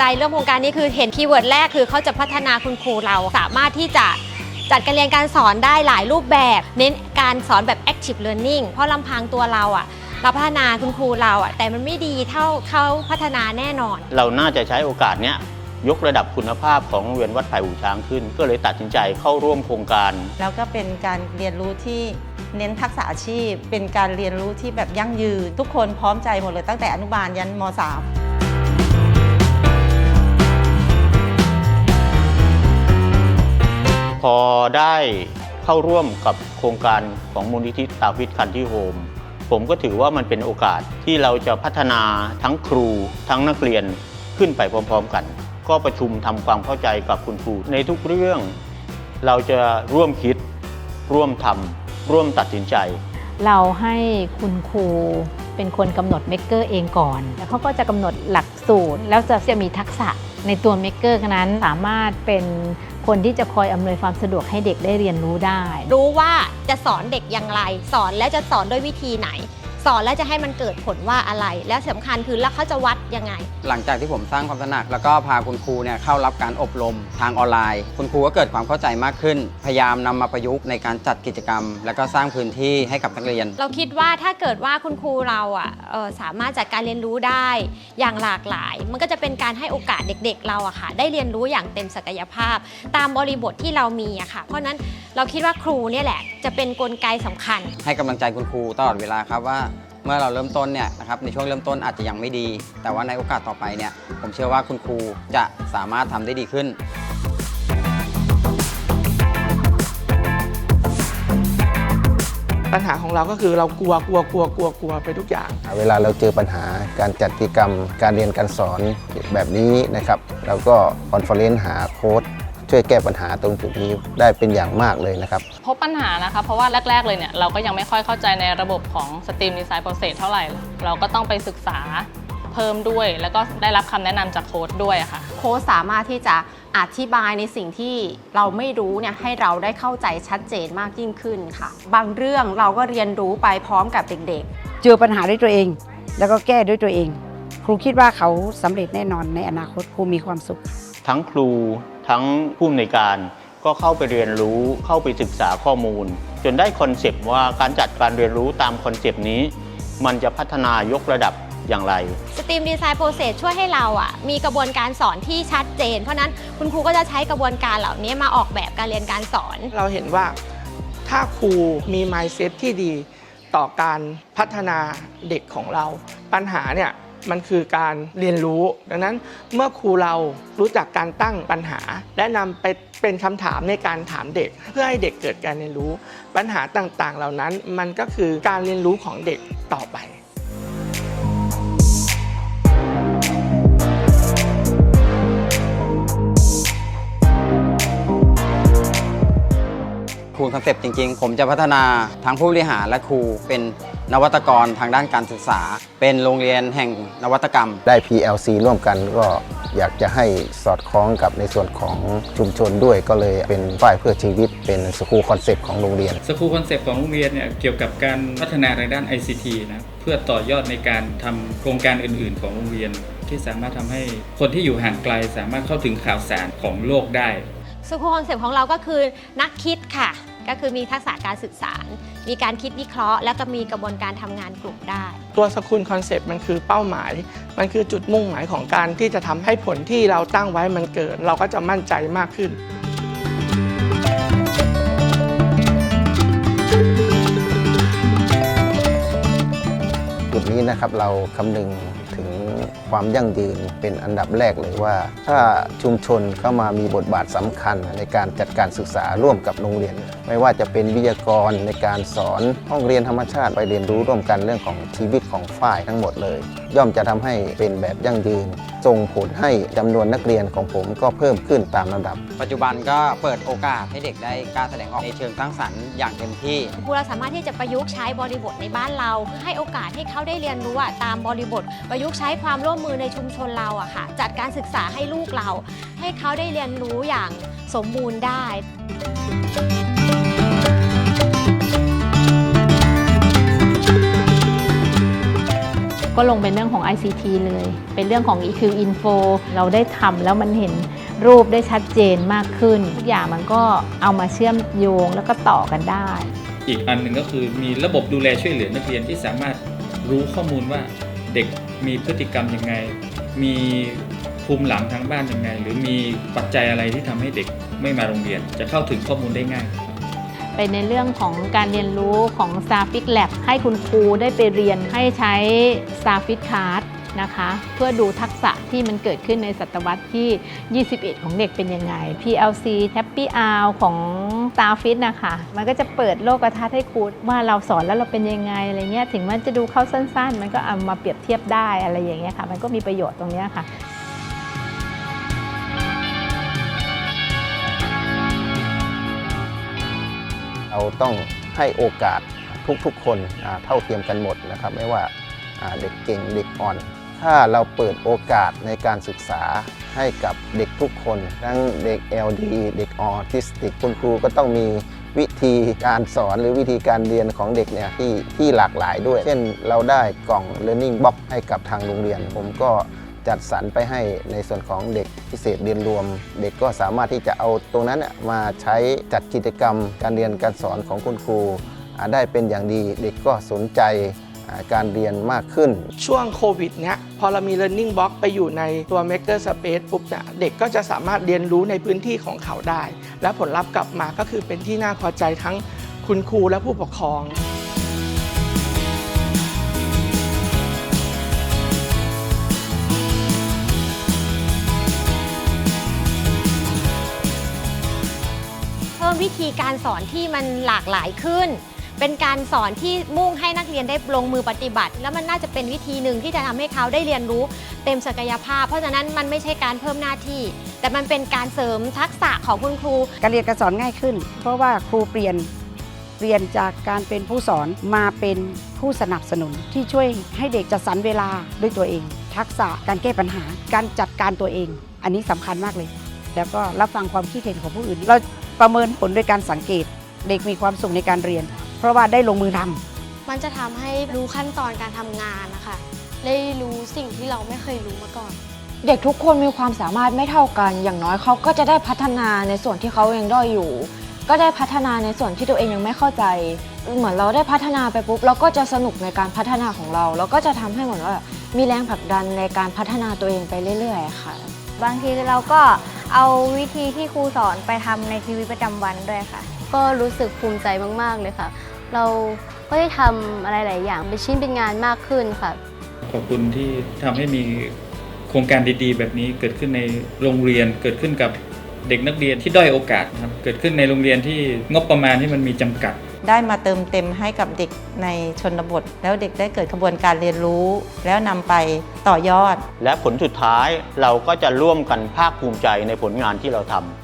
ใจเรื่องโครงการนี้คือเห็นคีย์เวิร์ดแรกคือเขาจะพัฒนาคุณครูเราสามารถที่จะจัดการเรียนการสอนได้หลายรูปแบบ เน้นการสอนแบบ active learning เพราะลำพังตัวเราอะเราพัฒนาคุณครูเราอะแต่มันไม่ดีเท่าเขาพัฒนาแน่นอน เราน่าจะใช้โอกาสเนี้ยยกระดับคุณภาพของโรงเรียนวัดไผ่หูช้างขึ้น ก็เลยตัดสินใจเข้าร่วมโครงการ แล้วก็เป็นการเรียนรู้ที่เน้นทักษะอาชีพ เป็นการเรียนรู้ที่แบบยั่งยืน ทุกคนพร้อมใจหมดเลยตั้งแต่อนุบาลยันม .3 พอได้เข้าร่วมกับโครงการของมูลนิธิตาวิทคันที่โฮมผมก็ถือว่ามันเป็นโอกาสที่เราจะพัฒนาทั้งครูทั้งนักเรียนขึ้นไปพร้อมๆกัน ก็ประชุมทำความเข้าใจกับคุณครูในทุกเรื่อง เราจะร่วมคิด ร่วมทำร่วมตัดสินใจ เราให้คุณครูเป็นคนกำหนดเมกเกอร์เองก่อน แล้วเขาก็จะกำหนดหลักสูตร แล้วจะจะมีทักษะในตัวเมกเกอร์นั้นสามารถเป็น คนที่จะคอยอำนวยความสะดวกให้เด็กได้เรียนรู้ได้ รู้ว่าจะสอนเด็กอย่างไร สอนแล้วจะสอนด้วยวิธีไหน สอนแล้วจะให้มันเกิดผลว่าอะไร แล้วสำคัญคือแล้วเขาจะวัดยังไง หลังจากที่ผมสร้างความตระหนัก แล้วก็พาคุณครูเนี่ยเข้ารับการอบรมทางออนไลน์ คุณครูก็เกิดความเข้าใจมากขึ้น พยายามนำมาประยุกต์ในการจัดกิจกรรม แล้วก็สร้างพื้นที่ให้กับนักเรียน เราคิดว่าถ้าเกิดว่าคุณครูเราอะเอ่อสามารถจัดการเรียนรู้ได้อย่างหลากหลาย มันก็จะเป็นการให้โอกาสเด็ก ๆ เราอะค่ะ ได้เรียนรู้อย่างเต็มศักยภาพ ตามบริบทที่เรามีอะค่ะ เพราะฉะนั้นเราคิดว่าครูเนี่ยแหละจะเป็นกลไกสำคัญ ให้กำลังใจคุณครูตลอดเวลาครับว่า เมื่อเราเริ่มต้นเนี่ยนะครับในช่วงเริ่มต้นอาจจะยังไม่ดี แต่ว่าในโอกาสต่อไปเนี่ยผมเชื่อว่าคุณครูจะสามารถทำได้ดีขึ้นปัญหาของเราก็คือเรากลัวกลัวกลัวกลัวกลัวไปทุกอย่าง เวลาเราเจอปัญหาการจัดกิจกรรม การเรียนการสอนแบบนี้นะครับแล้วก็คอนเฟอเรนซ์หาโค้ด ช่วยแก้ปัญหาตรงจุดนี้ได้เป็นอย่างมากเลยนะครับพบปัญหานะคะ เพราะว่าแรก ๆ เลยเนี่ยเราก็ยังไม่ค่อยเข้าใจในระบบของ Steam Design Process เท่าไหร่ เราก็ต้องไปศึกษาเพิ่มด้วย แล้วก็ได้รับคำแนะนำจากโค้ดด้วยอะค่ะโค้ชสามารถที่จะอธิบายในสิ่งที่เราไม่รู้เนี่ยให้เราได้เข้าใจชัดเจนมากยิ่งขึ้นค่ะ บางเรื่องเราก็เรียนรู้ไปพร้อมกับเด็กๆ เจอปัญหาด้วยตัวเอง แล้วก็แก้ด้วยตัวเอง ครูคิดว่าเขาสำเร็จแน่นอนในอนาคตครูมีความสุข ทั้งครูทั้งผู้อำนวยการก็เข้าไปเรียนรู้เข้าไปศึกษาข้อมูล จนได้คอนเซปต์ว่าการจัดการเรียนรู้ตามคอนเซปต์นี้ มันจะพัฒนายกระดับอย่างไร Steam Design Process ช่วยให้เราอะมีกระบวนการสอนที่ชัดเจน เพราะฉะนั้นคุณครูก็จะใช้กระบวนการเหล่านี้มาออกแบบการเรียนการสอน เราเห็นว่าถ้าครูมี mindset ที่ดีต่อการพัฒนาเด็กของเรา ปัญหาเนี่ย มันคือการเรียนรู้ ดังนั้นเมื่อครูเรารู้จักการตั้งปัญหา และนำไปเป็นคำถามในการถามเด็ก เพื่อให้เด็กเกิดการเรียนรู้ ปัญหาต่างๆ เหล่านั้นมันก็คือการเรียนรู้ของเด็กต่อไปครูคอนเซปต์จริงๆ ผมจะพัฒนาทั้งผู้บริหารและครูเป็น นวัตกรทางด้านการศึกษา เป็นโรงเรียนแห่งนวัตกรรม ได้ PLC ร่วมกันก็อยากจะให้สอดคล้องกับในส่วนของชุมชนด้วยก็เลยเป็นฝ่ายเพื่อชีวิตเป็นสกูลคอนเซปต์ของโรงเรียนสคูลคอนเซปต์ของโรงเรียนเนี่ยเกี่ยวกับการพัฒนาทางด้าน ICT นะเพื่อต่อยอดในการทำโครงการอื่น ๆ ของโรงเรียน ที่สามารถทำให้คนที่อยู่ห่างไกล สามารถเข้าถึงข่าวสารของโลกได้สกูลคอนเซปต์ของเราก็คือนักคิดค่ะ ก็คือมีทักษะการสื่อสาร มีการคิดวิเคราะห์ แล้วก็มีกระบวนการทำงานกลุ่มได้ ตัวสกุลคอนเซปต์มันคือเป้าหมาย มันคือจุดมุ่งหมายของการที่จะทำให้ผลที่เราตั้งไว้มันเกิด เราก็จะมั่นใจมากขึ้น จุดนี้นะครับเราคำนึงถึง ความยั่งยืนเป็นอันดับแรกเลยว่า ถ้าชุมชนเข้ามามีบทบาทสำคัญในการจัดการศึกษาร่วมกับโรงเรียน ไม่ว่าจะเป็นวิทยากรในการสอนห้องเรียนธรรมชาติไปเรียนรู้ร่วมกันเรื่องของชีวิตของฝ่ายทั้งหมดเลย ย่อมจะทำให้เป็นแบบยั่งยืนส่งผลให้จำนวนนักเรียนของผมก็เพิ่มขึ้นตามลำดับ ปัจจุบันก็เปิดโอกาสให้เด็กได้กล้าแสดงออกในเชิงสร้างสรรค์อย่างเต็มที่ครูเราสามารถที่จะประยุกต์ใช้บริบทในบ้านเรา ให้โอกาสให้เขาได้เรียนรู้อะตามบริบท ประยุกต์ใช้ความร่วมมือในชุมชนเราอะค่ะ จัดการศึกษาให้ลูกเรา ให้เขาได้เรียนรู้อย่างสมบูรณ์ได้ก็ลงเป็นเรื่องของ ICT เลย เป็นเรื่องของ EQ Info เราได้ทำแล้วมันเห็นรูปได้ชัดเจนมากขึ้น ทุกอย่างมันก็เอามาเชื่อมโยงแล้วก็ต่อกันได้ อีกอันหนึ่งก็คือมีระบบดูแลช่วยเหลือนักเรียนที่สามารถรู้ข้อมูลว่า เด็กมีพฤติกรรมยังไง มีภูมิหลังทางบ้านยังไง หรือมีปัจจัยอะไรที่ทำให้เด็กไม่มาโรงเรียน จะเข้าถึงข้อมูลได้ง่าย ไปในเรื่องของการเรียนรู้ของ s t a r f i x Lab ให้คุณครูได้ไปเรียนให้ใช้ s t a r f i x Card นะคะ เพื่อดูทักษะที่มันเกิดขึ้นในศตวรรษที่ 21 ของเด็กเป็นยังไง PLC Happy Hour ของ s t a r f i x นะคะ มันก็จะเปิดโลกทัศน์ให้ครูว่าเราสอนแล้วเราเป็นยังไงอะไรเงี้ยถึงมันจะดูเข้าสั้น ๆ มันก็เอามาเปรียบเทียบได้อะไรอย่างเงี้ยค่ะ มันก็มีประโยชน์ตรงเนี้ยค่ะเราต้องให้โอกาสทุกๆคนเท่าเทียมกันหมดนะครับ ไม่ว่าเด็กเก่งเด็กอ่อน ถ้าเราเปิดโอกาสในการศึกษาให้กับเด็กทุกคน ทั้งเด็ก LD เด็กออทิสติก คุณครูก็ต้องมีวิธีการสอนหรือวิธีการเรียนของเด็กเนี่ยที่ที่หลากหลายด้วย เช่นเราได้กล่อง Learning Box ให้กับทางโรงเรียน ผมก็จัดสรรไปให้ในส่วนของเด็กพิเศษเรียนรวม เด็กก็สามารถที่จะเอาตรงนั้นน่ะมาใช้จัดกิจกรรม การเรียนการสอนของคุณครูได้เป็นอย่างดี เด็กก็สนใจ การเรียนมากขึ้น ช่วงโควิดเนี้ยพอเรามี Learning Box ไปอยู่ในตัว Maker Space ปุ๊บเนี่ยเด็กก็จะสามารถเรียนรู้ในพื้นที่ของเขาได้ และผลลัพธ์กลับมาก็คือเป็นที่น่าพอใจทั้งคุณครูและผู้ปกครองเพิ่มวิธีการสอนที่มันหลากหลายขึ้น เป็นการสอนที่มุ่งให้นักเรียนได้ลงมือปฏิบัติ แล้วมันน่าจะเป็นวิธีหนึ่งที่จะทำให้เขาได้เรียนรู้เต็มศักยภาพ เพราะฉะนั้นมันไม่ใช่การเพิ่มหน้าที่ แต่มันเป็นการเสริมทักษะของคุณครู การเรียนการสอนง่ายขึ้น เพราะว่าครูเปลี่ยนเปลี่ยนจากการเป็นผู้สอนมาเป็นผู้สนับสนุนที่ช่วยให้เด็กจัดสรรเวลาด้วยตัวเอง ทักษะการแก้ปัญหา การจัดการตัวเอง อันนี้สำคัญมากเลย แล้วก็รับฟังความคิดเห็นของผู้อื่น เราประเมินผลโดยการสังเกต เด็กมีความสุขในการเรียน เพราะว่าได้ลงมือทำมันจะทำให้รู้ขั้นตอนการทำงานนะคะได้รู้สิ่งที่เราไม่เคยรู้มาก่อน เด็กทุกคนมีความสามารถไม่เท่ากัน อย่างน้อยเขาก็จะได้พัฒนาในส่วนที่เขายังด้อยอยู่ ก็ได้พัฒนาในส่วนที่ตัวเองยังไม่เข้าใจ เหมือนเราได้พัฒนาไปปุ๊บเราก็จะสนุกในการพัฒนาของเราแล้วก็จะทำให้เหมือนว่ามีแรงผลักดันในการพัฒนาตัวเองไปเรื่อย ๆ ค่ะ บางทีเราก็เอาวิธีที่ครูสอนไปทำในชีวิตประจำวันด้วยค่ะ ก็รู้สึกภูมิใจมาก ๆ เลยค่ะ เราก็ได้ทำอะไรหลายอย่างเป็นชิ้นเป็นงานมากขึ้นค่ะ ขอบคุณที่ทำให้มีโครงการดีๆ แบบนี้เกิดขึ้นในโรงเรียนเกิดขึ้นกับเด็กนักเรียนที่ด้อยโอกาสนะครับเกิดขึ้นในโรงเรียนที่งบประมาณที่มันมีจำกัด ได้มาเติมเต็มให้กับเด็กในชนบท แล้วเด็กได้เกิดกระบวนการเรียนรู้ แล้วนำไปต่อยอด และผลสุดท้ายเราก็จะร่วมกันภาคภูมิใจในผลงานที่เราทำ